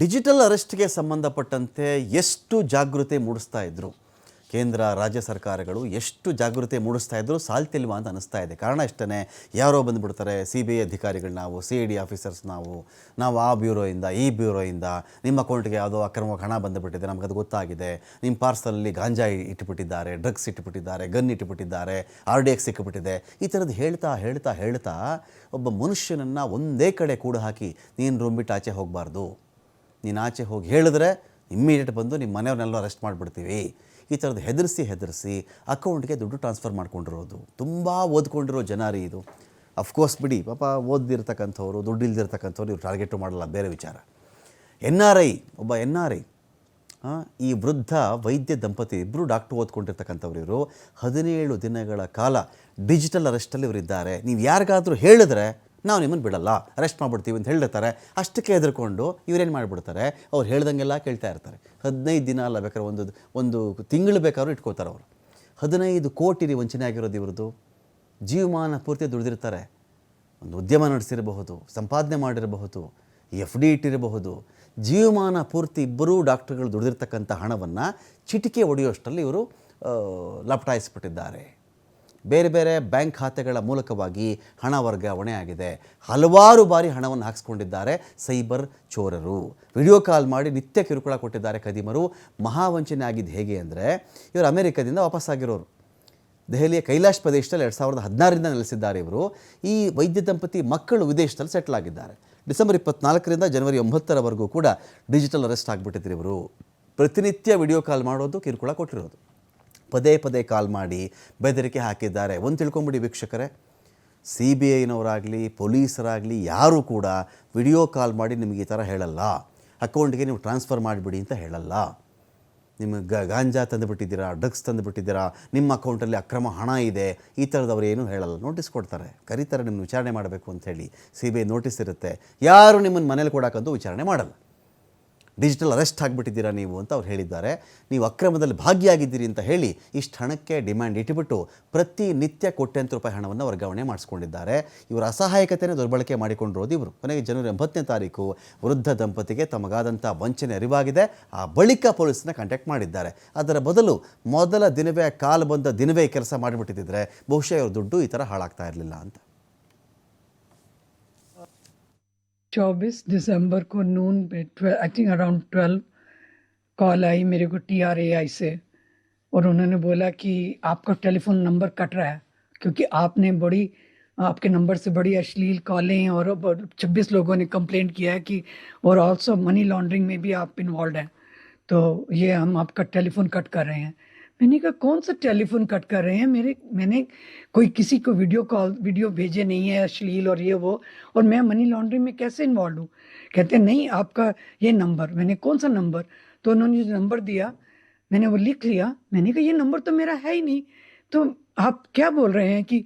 Digital ಅರೆಸ್ಟ್ಗೆ ಸಂಬಂಧಪಟ್ಟಂತೆ ಎಷ್ಟು ಜಾಗೃತಿ ಮೂಡಿಸ್ತಾ ಇದ್ರು? ಕೇಂದ್ರ, ರಾಜ್ಯ ಸರ್ಕಾರಗಳು ಎಷ್ಟು ಜಾಗೃತಿ ಮೂಡಿಸ್ತಾ ಇದ್ರು ಸಾಲ್ತಿಲ್ವಾ ಅಂತ ಅನಿಸ್ತಾ ಇದೆ. ಕಾರಣ ಇಷ್ಟೇ ಯಾರೋ ಬಂದುಬಿಡ್ತಾರೆ ಸಿ ಬಿ ಐ ಅಧಿಕಾರಿಗಳು ನಾವು, ಸಿ ಇ ಡಿ ಆಫೀಸರ್ಸ್ ನಾವು ನಾವು ಆ ಬ್ಯೂರೋಯಿಂದ, ಈ ಬ್ಯೂರೋಯಿಂದ, ನಿಮ್ಮ ಅಕೌಂಟ್ಗೆ ಯಾವುದೋ ಅಕ್ರಮವಾಗಿ ಹಣ ಬಂದುಬಿಟ್ಟಿದೆ, ನಮ್ಗೆ ಅದು ಗೊತ್ತಾಗಿದೆ. ನಿಮ್ಮ ಪಾರ್ಸಲಲ್ಲಿ ಗಾಂಜಾ ಇಟ್ಟುಬಿಟ್ಟಿದ್ದಾರೆ ಡ್ರಗ್ಸ್ ಇಟ್ಟುಬಿಟ್ಟಿದ್ದಾರೆ ಗನ್ ಇಟ್ಟುಬಿಟ್ಟಿದ್ದಾರೆ ಆರ್ ಡಿ ಎಕ್ಸ್ ಸಿಕ್ಕಿಬಿಟ್ಟಿದೆ ಈ ಥರದ್ದು ಹೇಳ್ತಾ ಹೇಳ್ತಾ ಹೇಳ್ತಾ ಒಬ್ಬ ಮನುಷ್ಯನನ್ನು ಒಂದೇ ಕಡೆ ಕೂಡ ಹಾಕಿ ನೀನು ರೂಮ್ ಬಿಟ್ಟು ಆಚೆ ಹೋಗಬಾರ್ದು. ನೀನು ಆಚೆ ಹೋಗಿ ಹೇಳಿದ್ರೆ ಇಮ್ಮಿಡಿಯೇಟ್ ಬಂದು ನಿಮ್ಮ ಮನೆಯವ್ರನ್ನೆಲ್ಲ ಅರೆಸ್ಟ್ ಮಾಡಿಬಿಡ್ತೀವಿ. ಈ ಥರದ್ದು ಹೆದರಿಸಿ ಹೆದರಿಸಿ ಅಕೌಂಟ್ಗೆ ದುಡ್ಡು ಟ್ರಾನ್ಸ್ಫರ್ ಮಾಡ್ಕೊಂಡಿರೋದು. ತುಂಬ ಓದ್ಕೊಂಡಿರೋ ಜನರಿ ಇದು. ಅಫ್ಕೋರ್ಸ್ ಬಿಡಿ, ಪಾಪ ಓದಿರ್ತಕ್ಕಂಥವ್ರು ದುಡ್ಡು ಇಲ್ದಿರ್ತಕ್ಕಂಥವ್ರು ಇವ್ರು ಟಾರ್ಗೆಟು ಮಾಡಲ್ಲ, ಬೇರೆ ವಿಚಾರ. ಎನ್ ಆರ್ ಐ ಒಬ್ಬ ಎನ್ ಆರ್ ಐ ಈ ವೃದ್ಧ ವೈದ್ಯ ದಂಪತಿ ಇಬ್ಬರು ಡಾಕ್ಟ್ರು ಓದ್ಕೊಂಡಿರ್ತಕ್ಕಂಥವ್ರು ಇವರು. ಹದಿನೇಳು ದಿನಗಳ ಕಾಲ ಡಿಜಿಟಲ್ ಅರೆಸ್ಟಲ್ಲಿ ಇವರಿದ್ದಾರೆ. ನೀವು ಯಾರಿಗಾದರೂ ಹೇಳಿದ್ರೆ ನಾವು ನಿಮ್ಮನ್ನು ಬಿಡಲ್ಲ ಅರೆಸ್ಟ್ ಮಾಡಿಬಿಡ್ತೀವಿ ಅಂತ ಹೇಳಿರ್ತಾರೆ ಅಷ್ಟಕ್ಕೆ ಹೆದರ್ಕೊಂಡು ಇವರೇನು ಮಾಡಿಬಿಡ್ತಾರೆ? ಅವ್ರು ಹೇಳ್ದಂಗೆಲ್ಲ ಕೇಳ್ತಾ ಇರ್ತಾರೆ. ಹದಿನೈದು ದಿನ ಅಲ್ಲ ಬೇಕಾದ್ರೆ ಒಂದು ಒಂದು ತಿಂಗಳು ಬೇಕಾದ್ರೂ ಇಟ್ಕೋತಾರೆ ಅವರು. ಹದಿನೈದು ಕೋಟಿ ರೀ ವಂಚನೆ ಆಗಿರೋದು ಇವ್ರದ್ದು. ಜೀವಮಾನ ಪೂರ್ತಿ ದುಡಿದಿರ್ತಾರೆ. ಒಂದು ಉದ್ಯಮ ನಡೆಸಿರಬಹುದು, ಸಂಪಾದನೆ ಮಾಡಿರಬಹುದು ಎಫ್ ಡಿ ಇಟ್ಟಿರಬಹುದು ಜೀವಮಾನ ಪೂರ್ತಿ ಇಬ್ಬರೂ ಡಾಕ್ಟರ್ಗಳು ದುಡಿದಿರ್ತಕ್ಕಂಥ ಹಣವನ್ನು ಚಿಟಿಕೆ ಒಡೆಯುವಷ್ಟರಲ್ಲಿ ಇವರು ಲಪಟಾಯಿಸ್ಬಿಟ್ಟಿದ್ದಾರೆ. ಬೇರೆ ಬೇರೆ ಬ್ಯಾಂಕ್ ಖಾತೆಗಳ ಮೂಲಕವಾಗಿ ಹಣ ವರ್ಗಾವಣೆ ಆಗಿದೆ. ಹಲವಾರು ಬಾರಿ ಹಣವನ್ನು ಹಾಕಿಸ್ಕೊಂಡಿದ್ದಾರೆ ಸೈಬರ್ ಚೋರರು. ವಿಡಿಯೋ ಕಾಲ್ ಮಾಡಿ ನಿತ್ಯ ಕಿರುಕುಳ ಕೊಟ್ಟಿದ್ದಾರೆ ಕದಿಮರು ಮಹಾವಂಚನೆ ಆಗಿದ್ದು ಹೇಗೆ ಅಂದರೆ, ಇವರು ಅಮೆರಿಕದಿಂದ ವಾಪಸ್ಸಾಗಿರೋರು ದೆಹಲಿಯ ಕೈಲಾಶ್ ಪ್ರದೇಶದಲ್ಲಿ ಎರಡು ಸಾವಿರದ ಹದಿನಾರರಿಂದ ನೆಲೆಸಿದ್ದಾರೆ ಇವರು. ಈ ವೈದ್ಯ ದಂಪತಿ ಮಕ್ಕಳು ವಿದೇಶದಲ್ಲಿ ಸೆಟ್ಲ್ ಆಗಿದ್ದಾರೆ. ಡಿಸೆಂಬರ್ ಇಪ್ಪತ್ನಾಲ್ಕರಿಂದ ಜನವರಿ ಒಂಬತ್ತರವರೆಗೂ ಕೂಡ ಡಿಜಿಟಲ್ ಅರೆಸ್ಟ್ ಆಗಿಬಿಟ್ಟಿದ್ರು ಇವರು. ಪ್ರತಿನಿತ್ಯ ವಿಡಿಯೋ ಕಾಲ್ ಮಾಡೋದು, ಕಿರುಕುಳ ಕೊಟ್ಟಿರೋದು. ಪದೇ ಪದೇ ಕಾಲ್ ಮಾಡಿ ಬೆದರಿಕೆ ಹಾಕಿದ್ದಾರೆ. ಒಂದು ತಿಳ್ಕೊಂಬಿಡಿ ವೀಕ್ಷಕರೇ, ಸಿ ಬಿ ಐನವರಾಗಲಿ, ಪೊಲೀಸರಾಗಲಿ, ಯಾರೂ ಕೂಡ ವಿಡಿಯೋ ಕಾಲ್ ಮಾಡಿ ನಿಮಗೆ ಈ ಥರ ಹೇಳಲ್ಲ. ಅಕೌಂಟ್ಗೆ ನೀವು ಟ್ರಾನ್ಸ್ಫರ್ ಮಾಡಿಬಿಡಿ ಅಂತ ಹೇಳಲ್ಲ. ನಿಮಗೆ ಗ ಗಾಂಜಾ ತಂದುಬಿಟ್ಟಿದ್ದೀರಾ, ಡ್ರಗ್ಸ್ ತಂದುಬಿಟ್ಟಿದ್ದೀರಾ, ನಿಮ್ಮ ಅಕೌಂಟಲ್ಲಿ ಅಕ್ರಮ ಹಣ ಇದೆ, ಈ ಥರದವ್ರು ಏನೂ ಹೇಳಲ್ಲ. ನೋಟಿಸ್ ಕೊಡ್ತಾರೆ, ಕರೀತಾರೆ ನಿಮ್ಮನ್ನು ವಿಚಾರಣೆ ಮಾಡಬೇಕು ಅಂತ ಹೇಳಿ ಸಿ ಬಿ ಐ ನೋಟಿಸ್ ಇರುತ್ತೆ. ಯಾರು ನಿಮ್ಮನ್ನು ಮನೇಲಿ ಕೊಡೋಕ್ಕಂತೂ ವಿಚಾರಣೆ ಮಾಡಲ್ಲ. ಡಿಜಿಟಲ್ ಅರೆಸ್ಟ್ ಆಗಿಬಿಟ್ಟಿದ್ದೀರಾ ನೀವು ಅಂತ ಅವ್ರು ಹೇಳಿದ್ದಾರೆ. ನೀವು ಅಕ್ರಮದಲ್ಲಿ ಭಾಗಿಯಾಗಿದ್ದೀರಿ ಅಂತ ಹೇಳಿ ಇಷ್ಟು ಹಣಕ್ಕೆ ಡಿಮ್ಯಾಂಡ್ ಇಟ್ಟುಬಿಟ್ಟು ಪ್ರತಿನಿತ್ಯ ಕೋಟ್ಯಂತರ ರೂಪಾಯಿ ಹಣವನ್ನು ವರ್ಗಾವಣೆ ಮಾಡಿಸ್ಕೊಂಡಿದ್ದಾರೆ. ಇವರ ಅಸಹಾಯಕತೆಯನ್ನು ದುರ್ಬಳಕೆ ಮಾಡಿಕೊಂಡಿರೋದು ಇವರು. ಕೊನೆಗೆ ಜನವರಿ ಒಂಬತ್ತನೇ ತಾರೀಕು ವೃದ್ಧ ದಂಪತಿಗೆ ತಮಗಾದಂಥ ವಂಚನೆ ಅರಿವಾಗಿದೆ. ಆ ಬಳಿಕ ಪೊಲೀಸನ್ನ ಕಾಂಟ್ಯಾಕ್ಟ್ ಮಾಡಿದ್ದಾರೆ. ಅದರ ಬದಲು ಮೊದಲ ದಿನವೇ ಕಾಲು ಬಂದ ದಿನವೇ ಕೆಲಸ ಮಾಡಿಬಿಟ್ಟಿದ್ದರೆ ಬಹುಶಃ ಇವ್ರ ದುಡ್ಡು ಈ ಥರ ಹಾಳಾಗ್ತಾ ಇರಲಿಲ್ಲ ಅಂತ. चौबीस दिसंबर को नून पे I think around twelve call आई मेरे को टी आर ए आई से। और उन्होंने बोला कि आपका टेलीफोन नंबर कट रहा है, क्योंकि आपने बड़ी, आपके नंबर से बड़ी अश्लील कॉलें और छब्बीस लोगों ने कंप्लेंट किया है कि, और ऑल्सो मनी लॉन्ड्रिंग में भी आप इन्वॉल्व हैं। तो ये हम आपका टेलीफोन कट कर रहे हैं। मैंने कहा, कौन सा टेलीफोन कट कर रहे हैं? मेरे, मैंने कोई किसी को वीडियो कॉल, वीडियो भेजे नहीं है, अश्लील और ये वो, और मैं मनी लॉन्ड्रिंग में कैसे इन्वॉल्व हूँ? कहते, नहीं, आपका ये नंबर। मैंने, कौन सा नंबर? तो उन्होंने जो नंबर दिया, मैंने वो लिख लिया। मैंने कहा, ये नंबर तो मेरा है ही नहीं। तो आप क्या बोल रहे हैं कि